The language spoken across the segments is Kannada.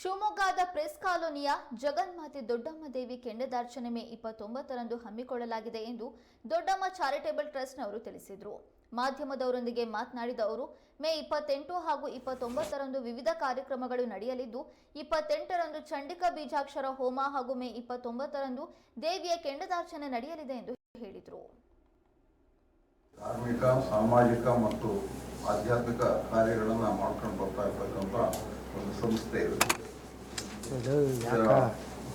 ಶಿವಮೊಗ್ಗದ ಪ್ರೆಸ್ ಕಾಲೋನಿಯ ಜಗನ್ಮಾತೆ ದೊಡ್ಡಮ್ಮ ದೇವಿ ಕೆಂಡದಾರ್ಚನೆ ಮೇ ಇಪ್ಪತ್ತೊಂಬತ್ತರಂದು ಹಮ್ಮಿಕೊಳ್ಳಲಾಗಿದೆ ಎಂದು ದೊಡ್ಡಮ್ಮ ಚಾರಿಟೇಬಲ್ ಟ್ರಸ್ಟ್ನವರು ತಿಳಿಸಿದರು. ಮಾಧ್ಯಮದವರೊಂದಿಗೆ ಮಾತನಾಡಿದ ಅವರು, ಮೇ ಇಪ್ಪತ್ತೆಂಟು ಹಾಗೂ ಇಪ್ಪತ್ತೊಂಬತ್ತರಂದು ವಿವಿಧ ಕಾರ್ಯಕ್ರಮಗಳು ನಡೆಯಲಿದ್ದು, ಇಪ್ಪತ್ತೆಂಟರಂದು ಚಂಡಿಕಾ ಬೀಜಾಕ್ಷರ ಹೋಮ ಹಾಗೂ ಮೇ ಇಪ್ಪತ್ತೊಂಬತ್ತರಂದು ದೇವಿಯ ಕೆಂಡದಾರ್ಚನೆ ನಡೆಯಲಿದೆ ಎಂದು ಹೇಳಿದರು. ಧಾರ್ಮಿಕ, ಸಾಮಾಜಿಕ ಮತ್ತು ಆಧ್ಯಾತ್ಮಿಕ ಕಾರ್ಯಗಳನ್ನು ಮಾಡ್ಕೊಂಡು ಬರ್ತಾ ಇರ್ತಕ್ಕಂಥ ಒಂದು ಸಂಸ್ಥೆ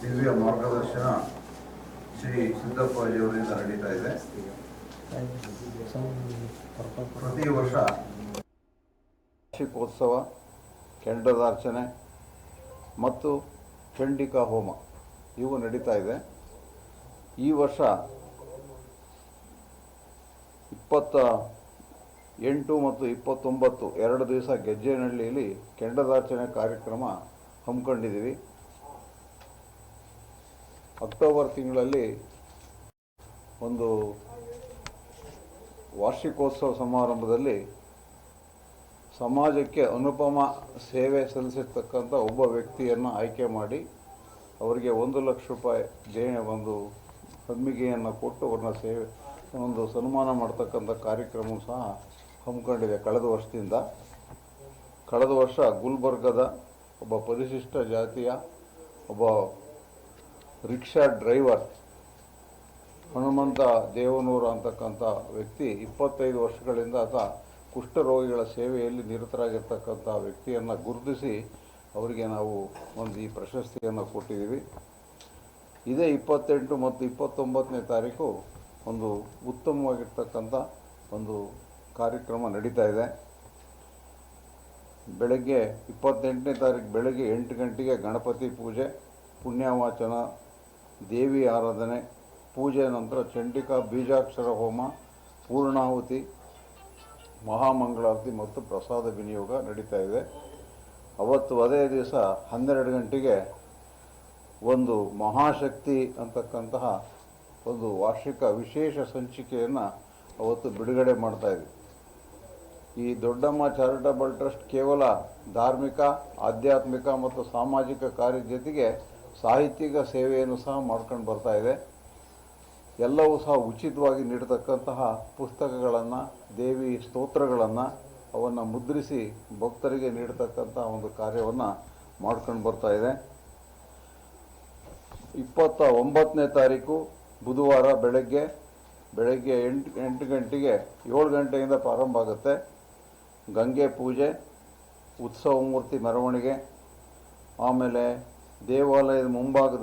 ದಿವ್ಯ ಮಾರ್ಗದರ್ಶನ ಶ್ರೀ ಸಿದ್ದಪ್ಪಾಜಿಯವರಿಂದ ನಡೀತಾ ಇದೆ. ಪ್ರತಿ ವರ್ಷ ವಾರ್ಷಿಕೋತ್ಸವ, ಕೆಂಡದಾರ್ಚನೆ ಮತ್ತು ಚಂಡಿಕಾ ಹೋಮ ಇವು ನಡೀತಾ ಇದೆ. ಈ ವರ್ಷ ಇಪ್ಪತ್ತ ಎಂಟು ಮತ್ತು ಇಪ್ಪತ್ತೊಂಬತ್ತು ಎರಡು ದಿವಸ ಗೆಜ್ಜೆನಹಳ್ಳಿಯಲ್ಲಿ ಕೆಂಡದಾರ್ಚನೆ ಕಾರ್ಯಕ್ರಮ ಹಮ್ಮಿಕೊಂಡಿದ್ದೀವಿ. ಅಕ್ಟೋಬರ್ ತಿಂಗಳಲ್ಲಿ ಒಂದು ವಾರ್ಷಿಕೋತ್ಸವ ಸಮಾರಂಭದಲ್ಲಿ ಸಮಾಜಕ್ಕೆ ಅನುಪಮ ಸೇವೆ ಸಲ್ಲಿಸಿರ್ತಕ್ಕಂಥ ಒಬ್ಬ ವ್ಯಕ್ತಿಯನ್ನು ಆಯ್ಕೆ ಮಾಡಿ ಅವರಿಗೆ ಒಂದು ಲಕ್ಷ ರೂಪಾಯಿ ಜೇ ಒಂದು ಹಮ್ಮಿಗೆಯನ್ನು ಕೊಟ್ಟು ಅವ್ರನ್ನ ಸೇವೆ, ಒಂದು ಸನ್ಮಾನ ಮಾಡ್ತಕ್ಕಂಥ ಕಾರ್ಯಕ್ರಮ ಸಹ ಹಮ್ಮಿಕೊಂಡಿದೆ. ಕಳೆದ ವರ್ಷದಿಂದ, ಕಳೆದ ವರ್ಷ ಗುಲ್ಬರ್ಗದ ಒಬ್ಬ ಪರಿಶಿಷ್ಟ ಜಾತಿಯ, ಒಬ್ಬ ರಿಕ್ಷಾ ಡ್ರೈವರ್, ಹನುಮಂತ ದೇವನೂರು ಅಂತಕ್ಕಂಥ ವ್ಯಕ್ತಿ, ಇಪ್ಪತ್ತೈದು ವರ್ಷಗಳಿಂದ ಆತ ಕುಷ್ಠರೋಗಿಗಳ ಸೇವೆಯಲ್ಲಿ ನಿರತರಾಗಿರ್ತಕ್ಕಂಥ ವ್ಯಕ್ತಿಯನ್ನು ಗುರುತಿಸಿ ಅವರಿಗೆ ನಾವು ಒಂದು ಈ ಪ್ರಶಸ್ತಿಯನ್ನು ಕೊಟ್ಟಿದ್ದೀವಿ. ಇದೇ ಇಪ್ಪತ್ತೆಂಟು ಮತ್ತು ಇಪ್ಪತ್ತೊಂಬತ್ತನೇ ತಾರೀಕು ಒಂದು ಉತ್ತಮವಾಗಿರ್ತಕ್ಕಂಥ ಒಂದು ಕಾರ್ಯಕ್ರಮ ನಡೀತಾ ಇದೆ. ಬೆಳಗ್ಗೆ ಇಪ್ಪತ್ತೆಂಟನೇ ತಾರೀಕು ಬೆಳಗ್ಗೆ ಎಂಟು ಗಂಟೆಗೆ ಗಣಪತಿ ಪೂಜೆ, ಪುಣ್ಯವಾಚನ, ದೇವಿ ಆರಾಧನೆ, ಪೂಜೆ ನಂತರ ಚಂಡಿಕಾ ಬೀಜಾಕ್ಷರ ಹೋಮ, ಪೂರ್ಣಾಹುತಿ, ಮಹಾಮಂಗಳಾರತಿ ಮತ್ತು ಪ್ರಸಾದ ವಿನಿಯೋಗ ನಡೀತಾ ಇದೆ. ಅವತ್ತು ಅದೇ ದಿವಸ ಹನ್ನೆರಡು ಗಂಟೆಗೆ ಒಂದು ಮಹಾಶಕ್ತಿ ಅಂತಕ್ಕಂತಹ ಒಂದು ವಾರ್ಷಿಕ ವಿಶೇಷ ಸಂಚಿಕೆಯನ್ನು ಅವತ್ತು ಬಿಡುಗಡೆ ಮಾಡ್ತಾ ಇದ್ವಿ. ಈ ದೊಡ್ಡಮ್ಮ ಚಾರಿಟಬಲ್ ಟ್ರಸ್ಟ್ ಕೇವಲ ಧಾರ್ಮಿಕ, ಆಧ್ಯಾತ್ಮಿಕ ಮತ್ತು ಸಾಮಾಜಿಕ ಕಾರ್ಯದ ಜೊತೆಗೆ ಸಾಹಿತ್ಯಿಕ ಸೇವೆಯನ್ನು ಸಹ ಮಾಡ್ಕೊಂಡು ಬರ್ತಾ ಇದೆ. ಎಲ್ಲವೂ ಸಹ ಉಚಿತವಾಗಿ ನೀಡತಕ್ಕಂತಹ ಪುಸ್ತಕಗಳನ್ನು, ದೇವಿ ಸ್ತೋತ್ರಗಳನ್ನು ಅವನ್ನು ಮುದ್ರಿಸಿ ಭಕ್ತರಿಗೆ ನೀಡತಕ್ಕಂಥ ಒಂದು ಕಾರ್ಯವನ್ನು ಮಾಡ್ಕೊಂಡು ಬರ್ತಾ ಇದೆ. ಇಪ್ಪತ್ತ ಒಂಬತ್ತನೇ ತಾರೀಕು ಬುಧವಾರ ಬೆಳಗ್ಗೆ ಬೆಳಗ್ಗೆ ಎಂಟು ಎಂಟು ಗಂಟೆಗೆ ಏಳು ಗಂಟೆಯಿಂದ ಪ್ರಾರಂಭ ಆಗುತ್ತೆ. ಗಂಗೆ ಪೂಜೆ ಉತ್ಸವ ಮೂರ್ತಿ ಮೆರವಣಿಗೆ ಆಮೇಲೆ ದೇವಾಲಯದ ಮುಂಭಾಗದಲ್ಲಿ